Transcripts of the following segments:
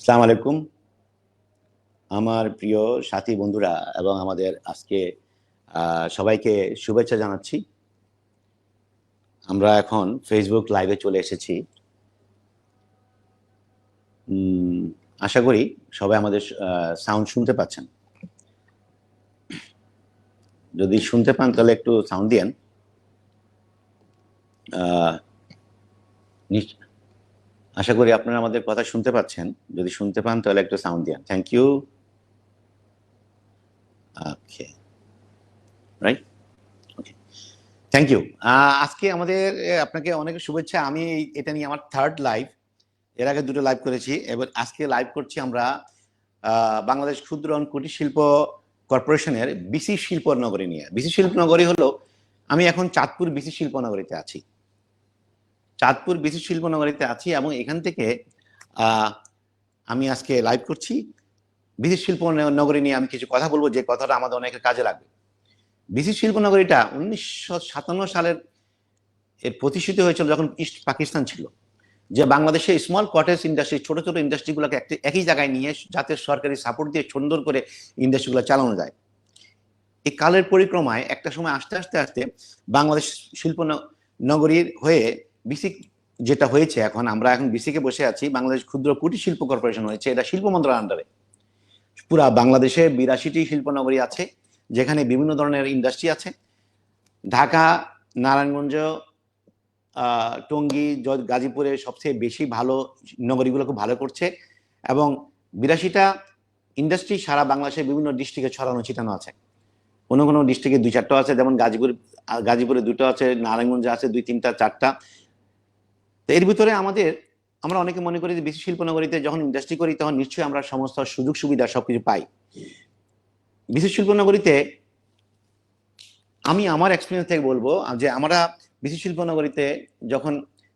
সালাম আলাইকুম। আমার প্রিয় সাথী বন্ধুরা এবং আমাদের আজকে সবাইকে শুভেচ্ছা জানাচ্ছি। আমরা এখন ফেসবুক লাইভে চলে এসেছি। আশা করি সবাই আমাদের সাউন্ড শুনতে পাচ্ছেন। যদি শুনতে পান তাহলে একটু সাউন্ড দিয়েন। আহ, নিশ- আশা করি আপনারা আমাদের কথা শুনতে পাচ্ছেন। যদি শুনতে পান, তাহলে একটু সাউন্ড দিন thank you okay right okay thank you আজকে আমাদের আপনাকে অনেক শুভেচ্ছা। আমি এটা নিয়ে আমার থার্ড লাইভ এর আগে দুটো লাইভ করেছি। এবার আজকে লাইভ করছি আমরা বাংলাদেশ ক্ষুদ্র কুটির শিল্প কর্পোরেশনের বিসি শিল্প নগরী নিয়ে। বিসি শিল্প নগরী হলো, আমি এখন চাঁদপুর বিসি শিল্প নগরীতে আছি। চাঁদপুর বিসি শিল্পনগরীতে আছি এবং এখান থেকে আমি আজকে লাইভ করছি। বিসি শিল্প নগরী নিয়ে আমি কিছু কথা বলব, যে কথাটা আমাদের অনেকের কাজে লাগবে। বিসি শিল্পনগরীটা উনিশশো সাতান্ন সালের এর প্রতিষ্ঠিত হয়েছিল যখন ইস্ট পাকিস্তান ছিল, যে বাংলাদেশে স্মল কটেজ ইন্ডাস্ট্রি ছোট ছোট ইন্ডাস্ট্রিগুলোকে একটি, একই জায়গায় নিয়ে যাতে সরকারি সাপোর্ট দিয়ে সুন্দর করে ইন্ডাস্ট্রিগুলো চালানো যায়। এই কালের পরিক্রমায় একটা সময় আস্তে আস্তে আস্তে বাংলাদেশ শিল্প নগরীর হয়ে বিসি যেটা হয়েছে এখন, আমরা এখন বিসিকে বসে আছি, বাংলাদেশ ক্ষুদ্র কুটির শিল্প কর্পোরেশন হয়েছে, এটা শিল্প মন্ত্রণালয়ের আন্ডারে। পুরা বাংলাদেশে বিরাশিটি শিল্পনগরী আছে, যেখানে বিভিন্ন ধরনের ইন্ডাস্ট্রি আছে। ঢাকা, নারায়ণগঞ্জ টঙ্গী গাজীপুরে সবচেয়ে বেশি ভালো নগরীগুলো খুব ভালো করছে এবং বিরাশিটা ইন্ডাস্ট্রি সারা বাংলাদেশের বিভিন্ন ডিস্ট্রিক্টে ছড়ানো, ছিটানো আছে। কোনো কোনো ডিস্ট্রিক্টে দুই চারটা আছে, যেমন গাজীপুর গাজীপুরে দুটো আছে, নারায়ণগঞ্জে আছে দুই তিনটা চারটা। তো এর ভিতরে আমাদের, আমরা অনেকে মনে করি যে বিশ্ব শিল্পনগরীতে যখন ইন্ডাস্ট্রি করি, তখন নিশ্চয়ই আমরা সমস্ত সুযোগ সুবিধা সবকিছু পাই। বিশ্ব শিল্পনগরীতে আমি আমার এক্সপিরিয়েন্স থেকে বলব যে আমরা বিশ্ব শিল্পনগরীতে যখন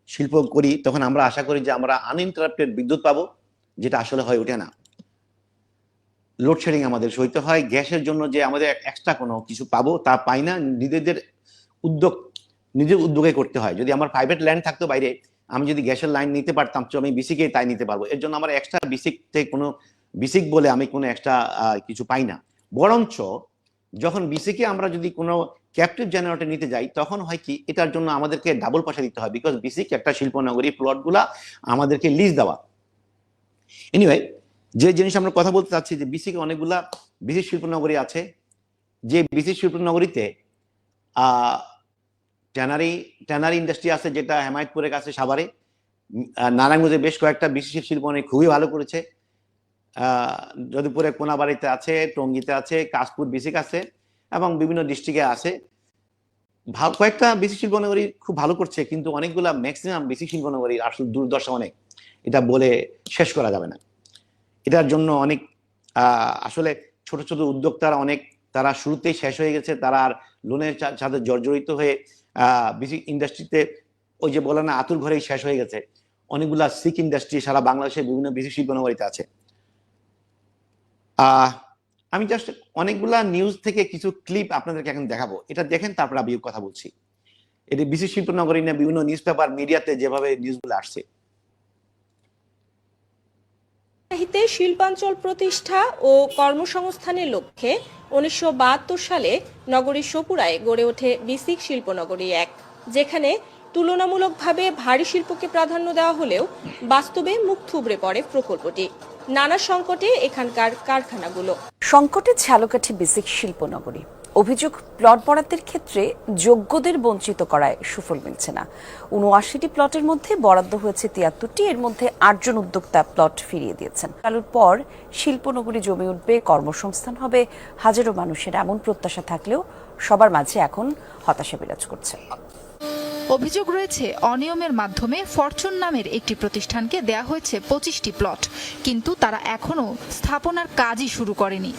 শিল্প করি, তখন আমরা আশা করি যে আমরা আনইন্টারাপ্টেড বিদ্যুৎ পাবো, যেটা আসলে হয়ে ওঠে না। লোডশেডিং আমাদের সইতে হয়, গ্যাসের জন্য যে আমাদের এক্সট্রা কোনো কিছু পাবো, তা পাই না। নিজেদের উদ্যোগ, নিজের উদ্যোগে করতে হয়। যদি আমার প্রাইভেট ল্যান্ড থাকতো বাইরে আমি যদি গ্যাসের লাইন নিতে পারতাম, তো আমি বিসিকে তাই নিতে পারব। এর জন্য আমার এক্সট্রা বিসিক থেকে কোনো বিসিক বলে আমি কোনো এক্সট্রা কিছু পাই না। বরঞ্চ যখন বিসিকে আমরা যদি কোনো ক্যাপটিভ জেনারেটর নিতে যাই, তখন হয় কি, এটার জন্য আমাদেরকে ডাবল পয়সা দিতে হয়। বিকজ বিসিক একটা শিল্পনগরী প্লটগুলা আমাদেরকে লিজ দেওয়া। এনিওয়ে যে জিনিস আমরা কথা বলতে চাচ্ছি, যে বিসিকে অনেকগুলা বিসি শিল্পনগরী আছে। যে বিসি শিল্পনগরীতে ট্যানারি ট্যানারি ইন্ডাস্ট্রি আছে যেটা হেমায়তপুরের কাছে সাভারে। নারায়ণগঞ্জে বেশ কয়েকটা বিশেষ শিল্প অনেক খুবই ভালো করেছে। যদুপুরে কোনাবাড়িতে আছে, টঙ্গিতে আছে, কাশপুর বিসিক আছে এবং বিভিন্ন ডিস্ট্রিক্টে আছে। ভালো কয়েকটা বিসি শিল্পনগরী খুব ভালো করছে, কিন্তু অনেকগুলা ম্যাক্সিমাম বিসি শিল্পনগরীর আসল দুর্দশা অনেক এটা বলে শেষ করা যাবে না। এটার জন্য অনেক আসলে ছোট ছোট উদ্যোক্তারা অনেক, তারা শুরুতেই শেষ হয়ে গেছে, তারা আর লোনের সাথে জর্জরিত হয়ে বেশি ইন্ডাস্ট্রিতে ওই যে বলে না আতুর ঘরেই শেষ হয়ে গেছে। অনেকগুলা সিক ইন্ডাস্ট্রি সারা বাংলাদেশের বিভিন্ন বেশি শিল্পনগরীতে আছে। আহ, আমি জাস্ট অনেকগুলা নিউজ থেকে কিছু ক্লিপ আপনাদেরকে এখন দেখাবো। এটা দেখেন তারপর আমি কথা বলছি। এটি বিশেষ শিল্পনগরী নিয়ে বিভিন্ন নিউজ পেপার মিডিয়াতে যেভাবে নিউজগুলো আসছে। রাজশাহীতে শিল্পাঞ্চল প্রতিষ্ঠা ও কর্মসংস্থানের লক্ষ্যে উনিশশো বাহাত্তর সালে নগরীর সপুরায় গড়ে ওঠে বিসিক শিল্পনগরী এক, যেখানে তুলনামূলকভাবে ভারী শিল্পকে প্রাধান্য দেওয়া হলেও বাস্তবে মুখ থুবড়ে পড়ে প্রকল্পটি। নানা সংকটে এখানকার কারখানাগুলো। সংকটে ঝালকাঠি বিসিক শিল্পনগরী। অভিযোগ প্লট বরাদ্দের ক্ষেত্রে যোগ্যদের বঞ্চিত করায় সুফল মিলছে না। উনআশিটি প্লটের মধ্যে বরাদ্দ হয়েছে তিয়াত্তরটি, এর মধ্যে আটজন উদ্যোক্তা প্লট ফিরিয়ে দিয়েছেন। চালুর পর শিল্পনগরী জমে উঠবে, কর্মসংস্থান হবে, হাজারো মানুষের এমন প্রত্যাশা থাকলেও সবার মাঝে এখন হতাশা বিরাজ করছে। অভিযোগ রয়েছে, অনিয়মের মাধ্যমে ফরচুন নামের একটি প্রতিষ্ঠানকে দেয়া হয়েছে পঁচিশটি প্লট, কিন্তু তারা এখনও স্থাপনার কাজই শুরু করেনি।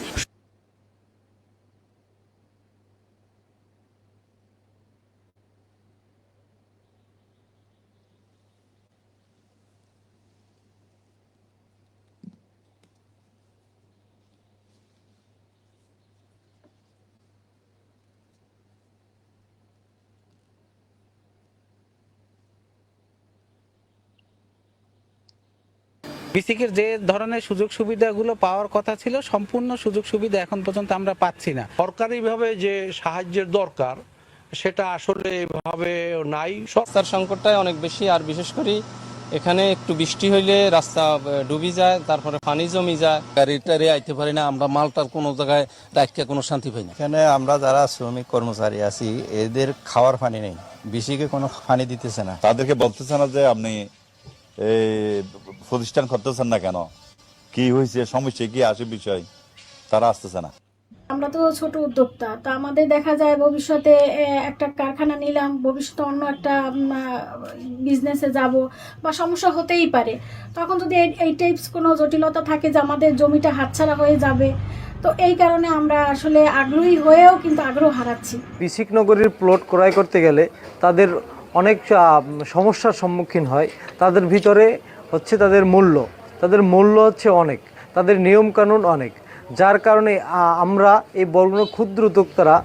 বিসিকের যে ধরনের সুযোগ সুবিধাগুলো পাওয়ার কথা ছিল সম্পূর্ণ সুযোগ সুবিধা এখন পর্যন্ত আমরা পাচ্ছি না। সরকারিভাবে যে সাহায্যের দরকার সেটা আসলে এভাবে নাই। রাস্তার সংকটটাই অনেক বেশি আর বিশেষ করে এখানে একটু বৃষ্টি হইলে রাস্তা ডুবি যায় তারপরে পানি জমি যায়। গাড়ি টাড়ি আইতে পারি না আমরা মালটার কোনো জায়গায় রাখতে কোনো শান্তি পাই না। এখানে আমরা যারা শ্রমিক কর্মচারী আছি এদের খাওয়ার পানি নেই। বেশিকে কোনো পানি দিতেছে না। তাদেরকে বলতেছে না যে আপনি প্রতিষ্ঠান করতেছেন না কেন? কি হয়েছে? সমস্যা কি? আসে বিষয়। তারা আসতেছে না। আমরা তো ছোট উদ্যোক্তা তা আমাদের দেখা যায় ভবিষ্যতে একটা কারখানা নিলাম ভবিষ্যতে অন্য একটা বিজনেসে যাব বা সমস্যা হতেই পারে। তখন যদি এই- টাইপস কোনো জটিলতা থাকে যে আমাদের জমিটা হাতছাড়া হয়ে যাবে তো এই কারণে আমরা আসলে আগ্রহী হয়েও কিন্তু আগ্রহ হারাচ্ছি। বিসিক নগরীর প্লট ক্রয় করতে গেলে তাদের অনেক সমস্যার সম্মুখীন হয়। তাদের ভিতরে হচ্ছে তাদের মূল্য। তাদের মূল্য হচ্ছে অনেক। তাদের নিয়মকানুন অনেক। যার কারণে আমরা এই বড় ক্ষুদ্র উদ্যোক্তারা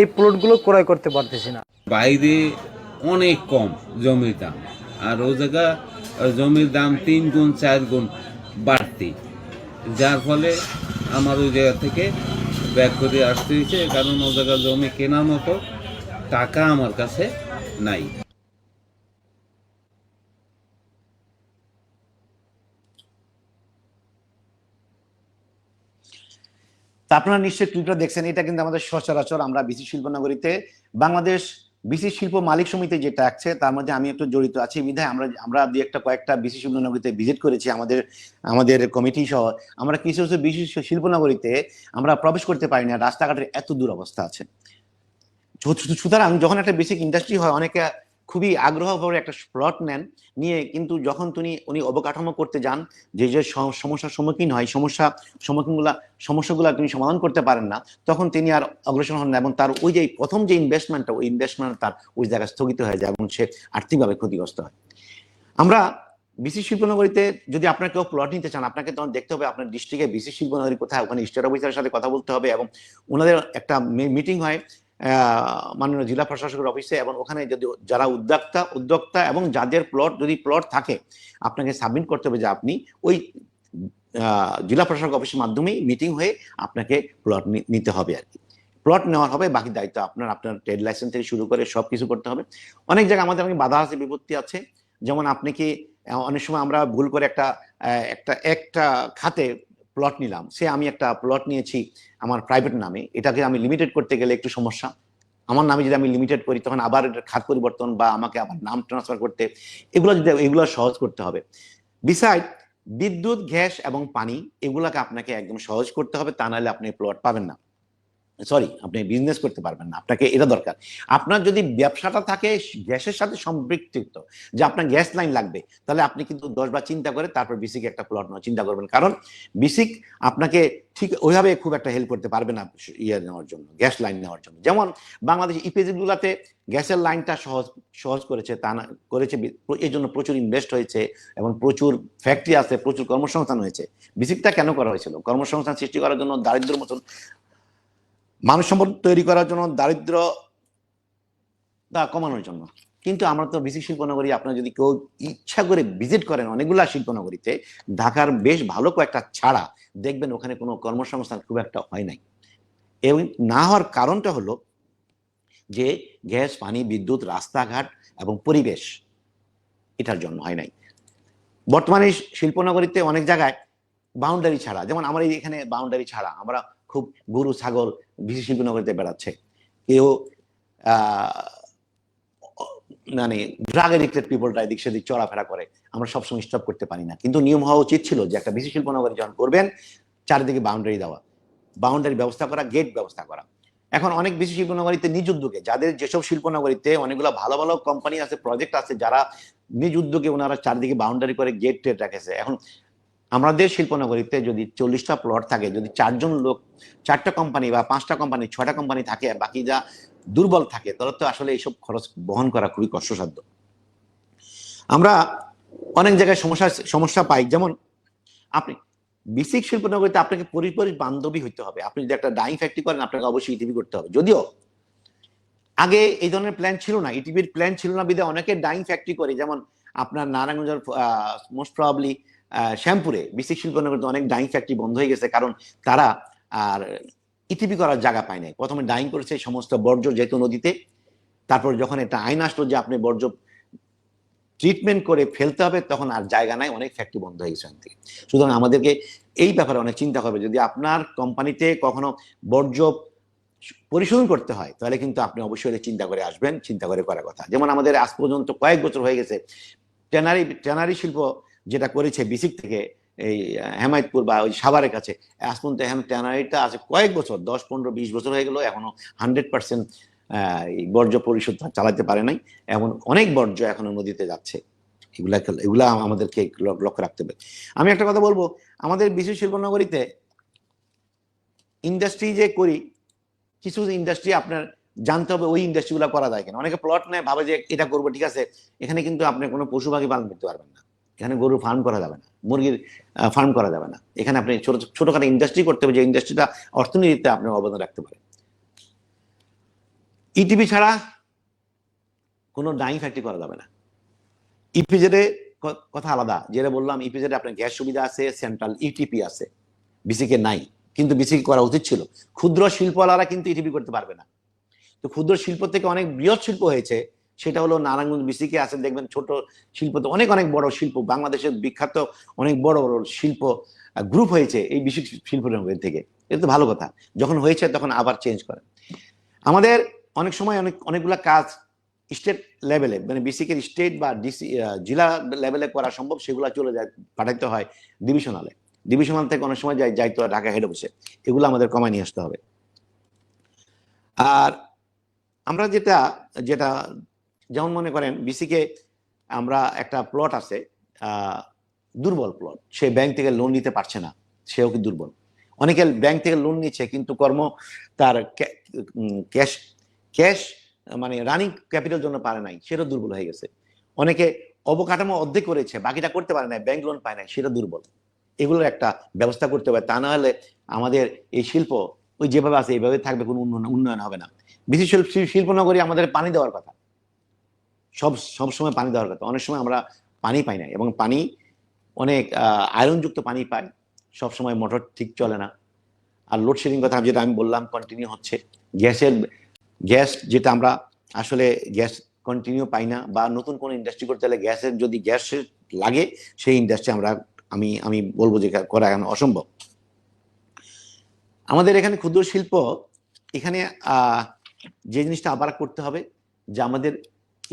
এই প্লটগুলো ক্রয় করতে পারতেছি না। বাইরে অনেক কম জমির দাম। আর ও জায়গা জমির দাম তিন গুণ, চার গুণ বাড়তি। যার ফলে আমার ওই জায়গা থেকে ব্যাক করে আসতে হয়েছে। কারণ ও জায়গা জমি কেনার মতো টাকা আমার কাছে নাই। তা আপনারা নিশ্চয়ই ক্লিপটা দেখছেন, এটা কিন্তু আমাদের সচরাচর আমরা বিসি শিল্পনগরীতে, বাংলাদেশ বিসি শিল্প মালিক সমিতি যেটা আছে, তার মধ্যে আমি একটু জড়িত আছি। বিধায় আমরা আমরা দুই একটা কয়েকটা বিসি শিল্পনগরীতে ভিজিট করেছি আমাদের আমাদের কমিটি সহ। আমরা কিছু কিছু বিসি শিল্পনগরীতে আমরা প্রবেশ করতে পারি না, রাস্তাঘাটের এত দুরবস্থা আছে। সুতরাং যখন একটা বেসিক ইন্ডাস্ট্রি হয়, অনেকে খুবই আগ্রহ করে একটা প্লট নেন। নিয়ে কিন্তু যখন তিনি, উনি অবকাঠামো করতে যান, যে যে সমস্যার সম্মুখীন হয়, সমস্যা, সম্মুখীনগুলা, সমস্যাগুলো তিনি সমাধান করতে পারেন না, তখন তিনি আর অগ্রসর হন না এবং তার ওই যে প্রথম যে ইনভেস্টমেন্টটা ওই ইনভেস্টমেন্ট তার ওই জায়গায় স্থগিত হয়ে যায় এবং সে আর্থিকভাবে ক্ষতিগ্রস্ত হয়। আমরা বিসি শিল্পনগরীতে যদি আপনার কেউ প্লট নিতে চান, আপনাকে তখন দেখতে হবে আপনার ডিস্ট্রিক্টে বিসি শিল্পনগরী কোথায়, ওখানে স্টেট অফিসারের সাথে কথা বলতে হবে এবং ওনাদের একটা মিটিং হয়। মাননীয় জেলা প্রশাসকের অফিসে এবং ওখানে যদি যারা উদ্যোক্তা উদ্যোক্তা এবং যাদের প্লট যদি প্লট থাকে, আপনাকে সাবমিট করতে হবে যে আপনি ওই জেলা প্রশাসক অফিসের মাধ্যমেই মিটিং হয়ে আপনাকে প্লট নিতে হবে আর কি। প্লট নেওয়ার হবে, বাকি দায়িত্ব আপনার আপনার ট্রেড লাইসেন্স থেকে শুরু করে সব কিছু করতে হবে। অনেক জায়গায় আমাদের অনেক বাধা আছে, বিপত্তি আছে। যেমন আপনি কি অনেক সময় আমরা ভুল করে একটা একটা একটা খাতে প্লট নিলাম। সে আমি একটা প্লট নিয়েছি আমার প্রাইভেট নামে। এটাকে আমি লিমিটেড করতে গেলে একটু সমস্যা। আমার নামে যদি আমি লিমিটেড করি, তখন আবার খাত পরিবর্তন বা আমাকে আবার নাম ট্রান্সফার করতে। এগুলো যদি এগুলো সহজ করতে হবে। বিসাইড বিদ্যুৎ, গ্যাস এবং পানি, এগুলাকে আপনাকে একদম সহজ করতে হবে। তা নাহলে আপনি প্লট পাবেন না। সরি আপনি বিজনেস করতে পারবেন না। আপনাকে এটা দরকার। আপনার যদি ব্যবসাটা থাকে, গ্যাসের সাথে সম্পৃক্ত, যে আপনার গ্যাস লাইন লাগবে, তাহলে আপনি কিন্তু দশ বার চিন্তা করে তারপর বিসিক একটা প্লট নেওয়ার চিন্তা করবেন। কারণ বিসিক আপনাকে ঠিক ওইভাবে খুব একটা হেল্প করতে পারবে না ইয়ে নেওয়ার জন্য, গ্যাস লাইন নেওয়ার জন্য। যেমন বাংলাদেশ ইপিজি গুলাতে গ্যাসের লাইনটা সহজ সহজ করেছে, তা না, করেছে এই জন্য প্রচুর ইনভেস্ট হয়েছে এবং প্রচুর ফ্যাক্টরি আছে, প্রচুর কর্মসংস্থান হয়েছে। বিসিকটা কেন করা হয়েছিল? কর্মসংস্থান সৃষ্টি করার জন্য দারিদ্র মতন মানব সম্পদ তৈরি করার জন্য দারিদ্র তা কমানোর জন্য। কিন্তু আমরা তো বিসিক শিল্পনগরী, আপনারা যদি কেউ ইচ্ছা করে ভিজিট করেন অনেকগুলা শিল্পনগরীতে, ঢাকার বেশ ভালো কয়েকটা ছাড়া দেখবেন ওখানে কোনো কর্মসংস্থান খুব একটা হয় নাই। এবং না হওয়ার কারণটা হলো যে গ্যাস, পানি, বিদ্যুৎ, রাস্তাঘাট এবং পরিবেশ এটার জন্য হয় নাই। বর্তমানে শিল্পনগরীতে অনেক জায়গায় বাউন্ডারি ছাড়া, যেমন আমার এখানে বাউন্ডারি ছাড়া, আমরা খুব গরু, ছাগল বিসি শিল্পনগরীতে বেড়াচ্ছে। কেউ মানে ড্রাগ এডিক্টেড পিপলটা এদিক সেদিক চলাফেরা করে। আমরা সবসময় স্টপ করতে পারি না। কিন্তু নিয়ম হওয়া উচিত ছিল যে একটা বিসি শিল্পনগরী যখন করবেন, চারিদিকে বাউন্ডারি দেওয়া। বাউন্ডারি ব্যবস্থা করা গেট ব্যবস্থা করা। এখন অনেক বেশি শিল্পনগরীতে নিজ উদ্যোগে, যাদের যেসব শিল্পনগরীতে অনেকগুলো ভালো ভালো কোম্পানি আছে প্রজেক্ট আছে, যারা নিজ উদ্যোগে ওনারা চারদিকে বাউন্ডারি করে গেট টেট রেখেছে। এখন আমাদের শিল্পনগরীতে যদি চল্লিশটা প্লট থাকে যদি চারজন লোক চারটা কোম্পানি বা পাঁচটা কোম্পানি ছটা কোম্পানি থাকে বাকি যা দুর্বল থাকে তাহলে তো আসলে এইসব খরচ বহন করা খুবই কষ্টসাধ্য। আমরা অনেক জায়গায় সমস্যা সমস্যা পাই। যেমন আপনি বেসিক শিল্পনগরীতে আপনাকে পরিপরি বান্ধবী হইতে হবে। আপনি যদি একটা ডাইং ফ্যাক্টরি করেন আপনাকে অবশ্যই ইটিভি করতে হবে। যদিও আগে এই ধরনের প্ল্যান ছিল না ইটিভির প্ল্যান ছিল না বিধে অনেকে ডাইং ফ্যাক্টরি করে। যেমন আপনার নারায়ণগঞ্জের মোস্ট প্রবাবলি আহ, শ্যামপুরে বিসিক শিল্পনগরীতে অনেক ডাইং ফ্যাক্টরি বন্ধ হয়ে গেছে, কারণ তারা আর ইটিপি করার জায়গা পায় নাই। প্রথমে ডাইং করেছে সমস্ত বর্জ্য যেহেতু নদীতে, তারপর যখন একটা আইন আসলো যে আপনি বর্জ্য ট্রিটমেন্ট করে ফেলতে হবে, তখন আর জায়গা নাই, অনেক ফ্যাক্টরি বন্ধ হয়ে গেছে সুতরাং আমাদেরকে এই ব্যাপারে অনেক চিন্তা করবে। যদি আপনার কোম্পানিতে কখনো বর্জ্য পরিশোধন করতে হয়, তাহলে কিন্তু আপনি অবশ্যই চিন্তা করে আসবেন, চিন্তা করে করার কথা। যেমন আমাদের আজ পর্যন্ত কয়েক বছর হয়ে গেছে, ট্যানারি ট্যানারি শিল্প যেটা করেছে বিসিক থেকে এই হেমায়তপুর বা ওই সাভারের কাছে পর্যন্ত এখন ট্যানারিটা আছে কয়েক বছর, দশ, পনেরো, বিশ বছর হয়ে গেল, এখনও হান্ড্রেড পার্সেন্ট বর্জ্য পরিশোধ চালাতে পারে নাই। এমন অনেক বর্জ্য এখনও নদীতে যাচ্ছে। এগুলা এগুলা আমাদেরকে লক্ষ্য রাখতে হবে। আমি একটা কথা বলব, আমাদের বিশ্ব শিল্পনগরীতে ইন্ডাস্ট্রি যে করি, কিছু ইন্ডাস্ট্রি আপনার জানতে হবে, ওই ইন্ডাস্ট্রিগুলো করা যায় কিনা। অনেকে প্লট নেয়, ভাবে যে এটা করব, ঠিক আছে। এখানে কিন্তু আপনি কোনো পশু পাখি পালন করতে পারবেন না। এখানে গরু ফার্ম করা যাবে না, মুরগির ফার্ম করা যাবে না। এখানে আপনি ছোট, ছোটখাটো ইন্ডাস্ট্রি করতে হবে, যে ইন্ডাস্ট্রিটা অর্থনীতিতে আপনি অবদান রাখতে পারেন। ইটিভি ছাড়া কোনো ডাইং ফ্যাক্টরি করা যাবে না। ইপিজেডে কথা আলাদা, যেটা বললাম ইপিজেডে আপনার গ্যাস সুবিধা আছে সেন্ট্রাল ইটিপি আছে বিসিকে নাই, কিন্তু বিসিকে করা উচিত ছিল। ক্ষুদ্র শিল্পওয়ালারা কিন্তু ইটিপি করতে পারবে না। তো ক্ষুদ্র শিল্প থেকে অনেক বৃহৎ শিল্প হয়েছে সেটা হলো নারায়ণগঞ্জ বিসিকে আছে, দেখবেন ছোট শিল্প তো অনেক অনেক বড় শিল্প। বাংলাদেশের বিখ্যাত অনেক বড় বড় শিল্প গ্রুপ হয়েছে এই বিসিক শিল্প থেকে। এটা তো ভালো কথা। যখন হয়েছে তখন আবার চেঞ্জ করেন আমাদের অনেক সময় অনেক, অনেকগুলা কাজ স্টেট লেভেলে মানে বিসিকের স্টেট বা ডিসি জেলা লেভেলে করা সম্ভব, সেগুলো চলে যায়, পাঠাইতে হয় ডিভিশনালে ডিভিশনাল থেকে অনেক সময় যাই যাইতো ঢাকা হেড অফিসে এগুলো আমাদের কমায় নিয়ে আসতে হবে। আর আমরা যেটা যেটা যেমন মনে করেন বিসিকে আমরা একটা প্লট আছে দুর্বল প্লট সে ব্যাংক থেকে লোন নিতে পারছে না, সেও কি দুর্বল? অনেকে ব্যাংক থেকে লোন নিচ্ছে, কিন্তু কর্ম তার ক্যাশ ক্যাশ মানে রানিং ক্যাপিটাল জন্য পারে নাই, সেটা দুর্বল হয়ে গেছে। অনেকে অবকাঠামো অর্ধেক করেছে, বাকিটা করতে পারে না ব্যাংক লোন পায় না সেটা দুর্বল। এগুলোর একটা ব্যবস্থা করতে হবে, তা না হলে আমাদের এই শিল্প, ওই যেভাবে আছে, এইভাবে থাকবে, কোনো উন্নয়ন উন্নয়ন হবে না। বিশেষ শিল্পনগরী আমাদের পানি দেওয়ার কথা। সব সব সময় পানি দেওয়ার কথা। অনেক সময় আমরা পানি পাই না এবং পানি অনেক আয়রনযুক্ত পানি পাই। সব সময় মোটর ঠিক চলে না। আর লোডশেডিং কথা যেটা আমি বললাম কন্টিনিউ হচ্ছে। গ্যাসের, গ্যাস যেটা আমরা আসলে গ্যাস কন্টিনিউ পাই না বা নতুন কোনো ইন্ডাস্ট্রি করতে হলে গ্যাসের যদি গ্যাসের লাগে, সেই ইন্ডাস্ট্রি আমরা, আমি আমি বলব যে করা এখন অসম্ভব। আমাদের এখানে ক্ষুদ্র শিল্প, এখানে যে জিনিসটা আবার করতে হবে যে আমাদের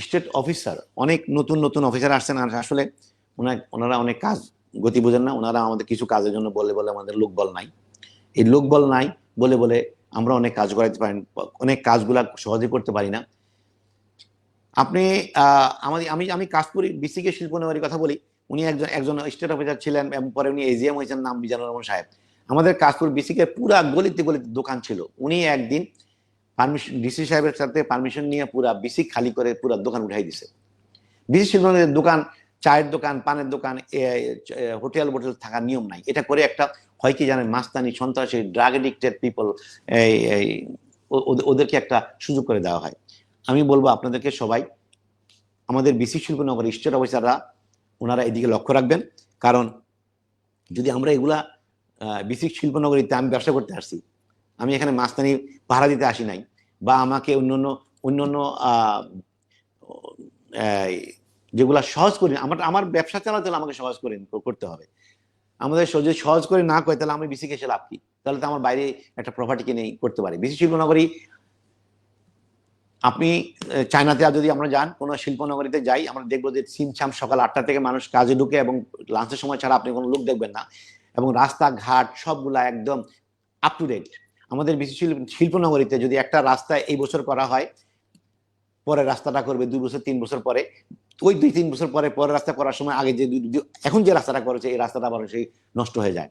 স্টেট অফিসার, অনেক নতুন নতুন অফিসার আসছেন আর আসলে ওনার অনেক কাজ, গতি বোঝেন না, ওনারা আমাদের কিছু কাজের জন্য বলে বলে আমাদের লোকবল নাই। এই লোকবল নাই বলে বলে আমরা অনেক কাজ করাতে পারি, অনেক কাজগুলা সহজে করতে পারি না। আপনি আমাদের, আমি আমি কাশপুরি বিসিকে শিল্পনগরীর কথা বলি, উনি একজন একজন স্টেট অফিসার ছিলেন এবং পরে উনি এজিএম হয়েছেন, নাম বিজানুর রহমান সাহেব। আমাদের কাশপুর বিসিকে পুরা গলিতে গলিতে দোকান ছিল। উনি একদিন পারমিশন ডিসি সাহেবের সাথে পারমিশন নিয়ে পুরা বিসি খালি করে পুরা দোকান উঠাই দিছে। বিসি শিল্পনগরের দোকান, চায়ের দোকান, পানের দোকান হোটেল বোটেল থাকার নিয়ম নাই। এটা করে একটা, হয় কি জানেন, মাস্তানি সন্ত্রাসী ড্রাগ এডিক্টেড পিপল ওদেরকে একটা সুযোগ করে দেওয়া হয়। আমি বলব আপনাদেরকে সবাই, আমাদের বিসি শিল্পনগর স্টেট অফিসাররা, ওনারা এদিকে লক্ষ্য রাখবেন। কারণ, যদি আমরা এগুলা বিসি শিল্পনগরীতে আমি ব্যবসা করতে আসছি আমি এখানে মাস্তানি ভাড়া দিতে আসি নাই। বা আমাকে অন্যান্য অন্যান্য যেগুলা সহজ করে, আমার আমার ব্যবসা চালাতে আমাকে সহজ করে, করতে হবে। আমাদের যদি সহজ করে না করে, তাহলে আমি বিসিকে এসে লাভ কি? তাহলে তো আমার বাইরে একটা প্রপার্টি কিনে করতে পারি। বিসি শিল্পনগরী আপনি চায়নাতে যদি আমরা যান, কোনো শিল্পনগরীতে যাই, আমরা দেখব যে সিমছাম সকাল আটটা থেকে মানুষ কাজে ঢুকে এবং লাঞ্চের সময় ছাড়া আপনি কোনো লোক দেখবেন না। এবং রাস্তাঘাট সবগুলা একদম আপ টু ডেট আমাদের বিশেষ শিল্প- শিল্পনগরীতে যদি একটা রাস্তা এই বছর করা হয়, পরে রাস্তাটা করবে দুই বছর, তিন বছর পরে, ওই দুই, তিন বছর পরে পরে রাস্তা করার সময় আগে যে এখন যে রাস্তাটা করেছে, এই রাস্তাটা আবার সেই নষ্ট হয়ে যায়।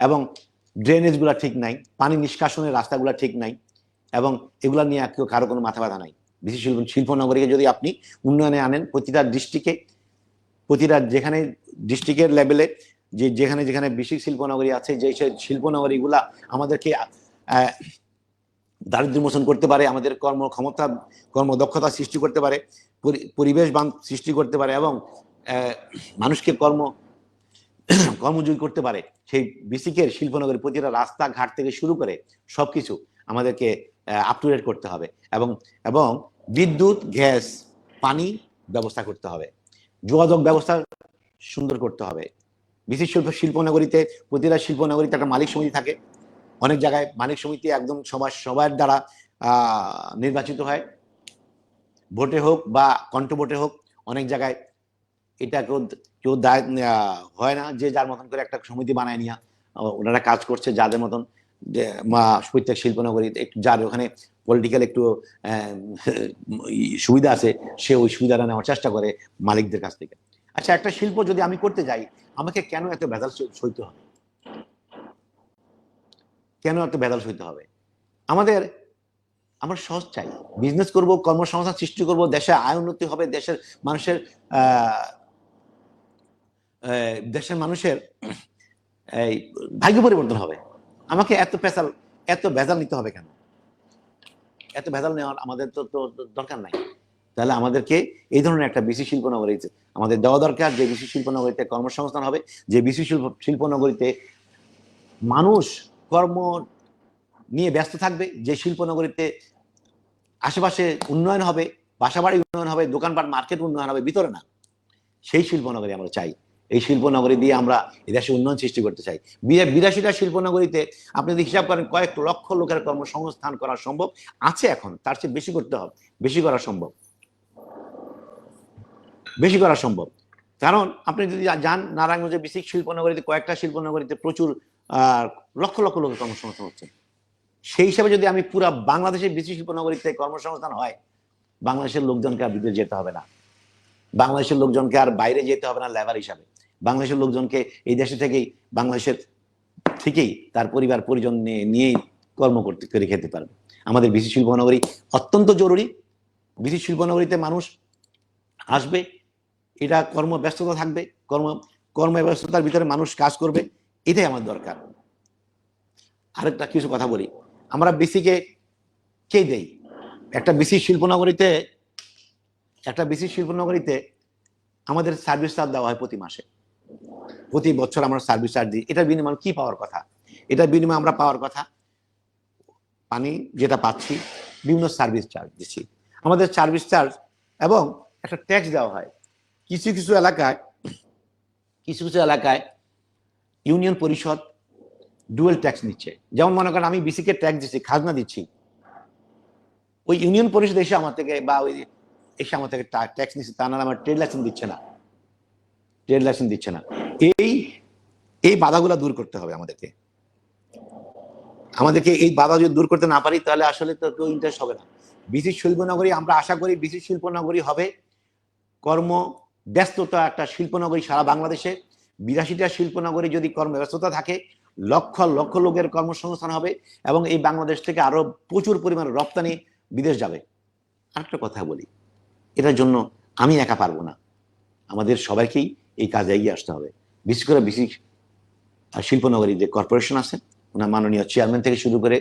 এবং ড্রেনেজগুলা ঠিক নাই, পানি নিষ্কাশনের রাস্তাগুলা ঠিক নাই, এবং এগুলা নিয়ে কেউ কারও কোনো মাথা ব্যথা নাই। বিশেষ শিল্প, শিল্পনগরীকে যদি আপনি উন্নয়নে আনেন, প্রতিটা ডিস্ট্রিক্টে প্রতিটা যেখানে ডিস্ট্রিক্টের লেভেলে যে যেখানে যেখানে বিশেষ শিল্পনগরী আছে, যে সেই শিল্পনগরীগুলা আমাদেরকে আহ, দারিদ্র্য মোচন করতে পারে আমাদের কর্ম ক্ষমতা কর্মদক্ষতা সৃষ্টি করতে পারে পরিবেশ বান সৃষ্টি করতে পারে এবং মানুষকে কর্ম কর্মযোগী করতে পারে। সেই বিসিকের শিল্পনগরী প্রতিটা রাস্তাঘাট থেকে শুরু করে সবকিছু আমাদেরকে আপ টু ডেট করতে হবে এবং এবং বিদ্যুৎ গ্যাস পানি ব্যবস্থা করতে হবে। যোগাযোগ ব্যবস্থা সুন্দর করতে হবে। বিসি শিল্প শিল্পনগরীতে প্রতিটা শিল্পনগরীতে একটা মালিক সমিতি থাকে। অনেক জায়গায় মানিক সমিতি একদম সবার সবার দ্বারা নির্বাচিত হয়। ভোটে হোক বা কণ্ঠ ভোটে হোক, অনেক জায়গায় এটা কেউ কেউ দায় হয় না যে যার মতন করে একটা সমিতি বানায় নিয়ে। ওনারা কাজ করছে যাদের মতন। প্রত্যেক শিল্পনগরী যার ওখানে পলিটিক্যাল একটু সুবিধা আছে, সে ওই সুবিধাটা নেওয়ার চেষ্টা করে মালিকদের কাছ থেকে। আচ্ছা একটা শিল্প যদি আমি করতে যাই, আমাকে কেন এত ভেজাল সই- সইতে হবে? কেন একটা ভেজাল সইতে হবে? আমাদের, আমরা সহজ চাই। বিজনেস করব, কর্মসংস্থান সৃষ্টি করব দেশে আয় উন্নতি হবে, দেশের মানুষের দেশের মানুষের, এই ভাগ্য পরিবর্তন হবে। আমাকে এত পেশাল, এত ভেজাল নিতে হবে কেন? এত ভেজাল নেওয়ার আমাদের তো তো দরকার নাই। তাহলে আমাদেরকে এই ধরনের একটা বিসি শিল্প নগরীতে আমাদের দেওয়া দরকার যে বিসি শিল্প নগরীতে কর্মসংস্থান হবে, যে বিসি শিল্প শিল্প নগরীতে মানুষ কর্ম নিয়ে ব্যস্ত থাকবে, যে শিল্প নগরীতে আশেপাশে উন্নয়ন হবে, বাসাবাড়ি উন্নয়ন হবে, দোকানপাট, মার্কেট উন্নয়ন হবে, ভিতরে না। সেই শিল্পনগরী আমরা চাই। এই শিল্পনগরী দিয়ে আমরা এদেশে উন্নয়ন সৃষ্টি করতে চাই। বিরা- বিরাশিটা শিল্পনগরীতে আপনি যদি হিসাব করেন, কয়েক লক্ষ লোকের কর্মসংস্থান করা সম্ভব আছে এখন। তার চেয়ে বেশি করতে হবে। বেশি করা সম্ভব। বেশি করা সম্ভব। কারণ আপনি যদি যান নারায়ণগঞ্জে বিসিক শিল্পনগরীতে কয়েকটা শিল্পনগরীতে প্রচুর লক্ষ লক্ষ লোকের কর্মসংস্থান হচ্ছে। সেই হিসাবে যদি আমি পুরো বাংলাদেশের বিশ্ব বিসি শিল্পনগরীতে কর্মসংস্থান হয়, বাংলাদেশের লোকজনকে আর বিদেশ যেতে হবে না। বাংলাদেশের লোকজনকে আর বাইরে যেতে হবে না লেবার হিসাবে। বাংলাদেশের লোকজনকে এই দেশে থেকেই, বাংলাদেশের থেকেই তার পরিবার, পরিজন নিয়ে, নিয়েই কর্ম করতে, করে খেতে পারবে। আমাদের বিসি শিল্পনগরী অত্যন্ত জরুরি। বিসি শিল্পনগরীতে মানুষ আসবে, এটা কর্মব্যস্ততা থাকবে, কর্ম, কর্মব্যস্ততার ভিতরে মানুষ কাজ করবে। এটাই আমার দরকার। আরেকটা কিছু কথা বলি। আমরা বিসিকে কে দেই? একটা বিসি শিল্পনগরীতে, একটা বিসি শিল্পনগরীতে আমাদের সার্ভিস চার্জ দেওয়া হয় প্রতি মাসে। প্রতি বছর আমরা সার্ভিস চার্জ দিই। এটার বিনিময় কি পাওয়ার কথা? এটার বিনিময়ে আমরা পাওয়ার কথা, পানি যেটা পাচ্ছি, বিভিন্ন সার্ভিস চার্জ দিচ্ছি। আমাদের সার্ভিস চার্জ এবং একটা ট্যাক্স দেওয়া হয়। কিছু কিছু এলাকায়, কিছু কিছু এলাকায় ইউনিয়ন পরিষদ ডুয়েল ট্যাক্স নিচ্ছে। যেমন মনে করেন আমি বিসিকে ট্যাক্স দিচ্ছি, খাজনা দিচ্ছি। ওই ইউনিয়ন পরিষদ এসে আমার থেকে বা ওই এসে আমার থেকে ট্যাক্স নিচ্ছে, তা না আমার ট্রেড লাইসেন্স দিচ্ছে না। ট্রেড লাইসেন্স দিচ্ছে না। এই এই বাধাগুলো দূর করতে হবে আমাদেরকে। আমাদেরকে এই বাধা যদি দূর করতে না পারি, তাহলে আসলে তো কেউ ইন্টারেস্ট হবে না। বিসি শিল্পনগরী, আমরা আশা করি বিসি শিল্পনগরী হবে। কর্ম ব্যস্ততা একটা শিল্পনগরী সারা বাংলাদেশে। বিরাশিটা শিল্পনগরী যদি কর্ম ব্যস্ততা থাকে, লক্ষ লক্ষ লোকের কর্মসংস্থান হবে এবং এই বাংলাদেশ থেকে আরও প্রচুর পরিমাণ রপ্তানি বিদেশ যাবে। আরেকটা কথা বলি, এটার জন্য আমি একা পারব না। আমাদের সবাইকেই এই কাজে এগিয়ে আসতে হবে। বিশেষ করে বিশেষ শিল্পনগরী যে কর্পোরেশন আছে, ওনার মাননীয় চেয়ারম্যান থেকে শুরু করে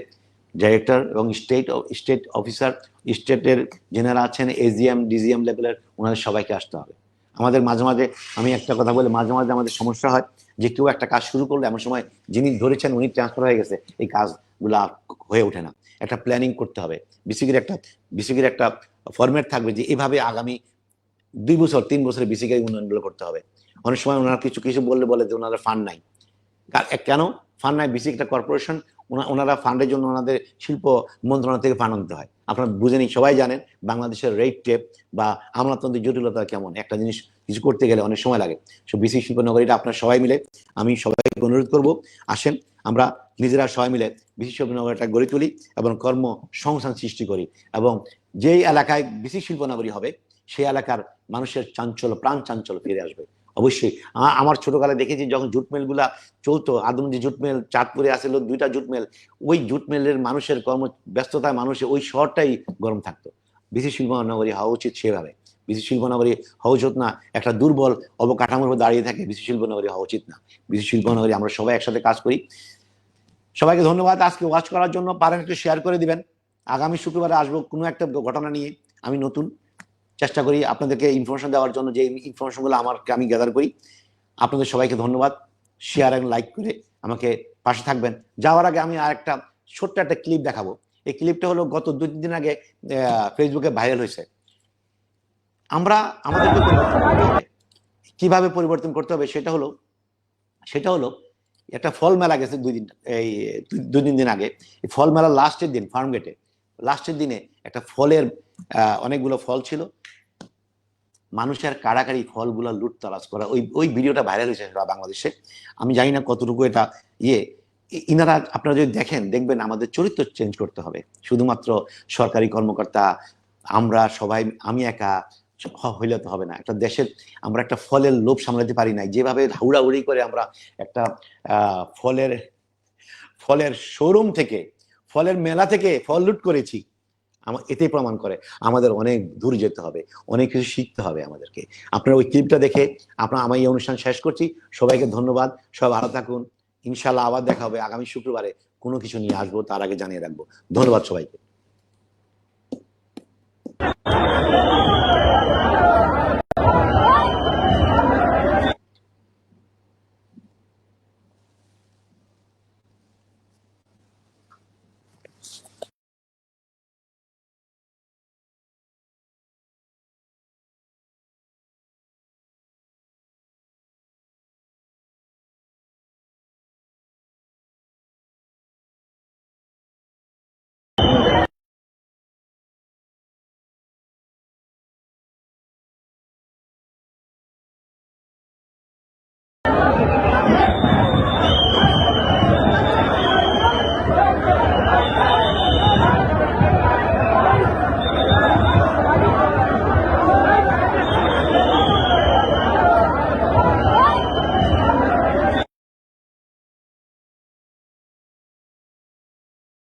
ডাইরেক্টর এবং স্টেট স্টেট অফিসার স্টেটের যেনারা আছেন এজিএম ডিজিএম লেভেলের ওনাদের সবাইকে আসতে হবে। আমাদের মাঝে মাঝে, আমি একটা কথা বলে, মাঝে মাঝে আমাদের সমস্যা হয় যে কেউ একটা কাজ শুরু করলে এমন সময় যিনি ধরেছেন উনি ট্রান্সফার হয়ে গেছে, এই কাজগুলো হয়ে ওঠে না। একটা প্ল্যানিং করতে হবে। বিসিগির একটা বিসিগির একটা ফরম্যাট থাকবে যে এভাবে আগামী দুই বছর, তিন বছরে বিসিগির উন্নয়নগুলো করতে হবে। অনেক সময় ওনারা কিছু কিছু বললে বলে যে ওনাদের ফান্ড নাই। কেন? ফান্ড নাই বিসিক একটা কর্পোরেশন ওনারা ফান্ডের জন্য ওনাদের শিল্প মন্ত্রণালয় থেকে ফান্ড আনতে হয়। আপনারা বুঝেনি সবাই জানেন বাংলাদেশের রেট টেপ বা আমলাতন্ত্রের জটিলতা কেমন। একটা জিনিস কিছু করতে গেলে অনেক সময় লাগে। সো বিসি শিল্পনগরীটা আপনার সবাই মিলে আমি সবাইকে অনুরোধ করব, আসেন, আমরা নিজেরা সবাই মিলে বিসি শিল্পনগরীটা গড়ে তুলি এবং কর্ম সংস্থান সৃষ্টি করি এবং যেই এলাকায় বিসি শিল্পনগরী হবে, সেই এলাকার মানুষের চাঞ্চল্য, প্রাণ চাঞ্চল্য ফিরে আসবে। অবশ্যই। আমার ছোটকালে দেখেছি যখন জুট মিলগুলা চলতো, আদম যে জুট মিল, চাঁদপুরে আসলে, দুইটা জুট মিল, ওই জুট মিলের মানুষের কর্ম, ব্যস্ততায় মানুষের ওই শহরটাই গরম থাকতো। বিসি শিল্পনগরী হওয়া উচিত সেভাবে। বিসি শিল্পনগরী হওয়া উচিত না, একটা দুর্বল অবকাঠামোর উপর দাঁড়িয়ে থাকে, বিসি শিল্পনগরী হওয়া উচিত না। বিসি শিল্পনগরী আমরা সবাই একসাথে কাজ করি। সবাইকে ধন্যবাদ, আজকে ওয়াচ করার জন্য, পারেন একটু শেয়ার করে দিবেন। আগামী শুক্রবারে আসব কোনো একটা ঘটনা নিয়ে, আমি নতুন। চেষ্টা করি আপনাদেরকে ইনফরমেশন দেওয়ার জন্য যে ইনফরমেশনগুলো আমার আমি গ্যাদার করি। আপনাদের সবাইকে ধন্যবাদ। শেয়ার এবং লাইক করে আমাকে পাশে থাকবেন। যাওয়ার আগে আমি আরেকটা ছোট্ট একটা ক্লিপ দেখাবো। এই ক্লিপটা হলো গত দুই তিন দিন আগে ফেসবুকে ভাইরাল হয়েছে। আমরা হবে, কীভাবে পরিবর্তন করতে হবে সেটা হলো সেটা হলো একটা ফল মেলা গেছে দুই দিন, এই দুই- তিন দিন আগে। ফল মেলা লাস্টের দিন ফার্ম গেটে লাস্টের দিনে একটা ফলের অনেকগুলো ফল ছিল। মানুষের কাড়াকাড়ি ফলগুলো লুট তালাশ করা, ওই ওই ভিডিওটা ভাইরাল হয়েছে বাংলাদেশে। আমি জানি না কতটুকু এটা ইয়ে ইনারা আপনারা যদি দেখেন, দেখবেন আমাদের চরিত্র চেঞ্জ করতে হবে। শুধুমাত্র সরকারি কর্মকর্তা, আমরা সবাই, আমি একা হইলে তো হবে না। একটা দেশের, আমরা একটা ফলের লোভ সামলাতে পারি না যেভাবে হুড়াহুড়ি করে আমরা একটা ফলের ফলের শোরুম থেকে, ফলের মেলা থেকে ফল লুট করেছি আমার এতেই প্রমাণ করে আমাদের অনেক দূর যেতে হবে, অনেক কিছু শিখতে হবে আমাদেরকে। আপনার ওই ক্লিপটা দেখে আপনারা আমার এই অনুষ্ঠান শেষ করছি। সবাইকে ধন্যবাদ। সবাই ভালো থাকুন। ইনশাল্লাহ আবার দেখা হবে আগামী শুক্রবারে। কোনো কিছু নিয়ে আসব, তার আগে জানিয়ে রাখব। ধন্যবাদ সবাইকে।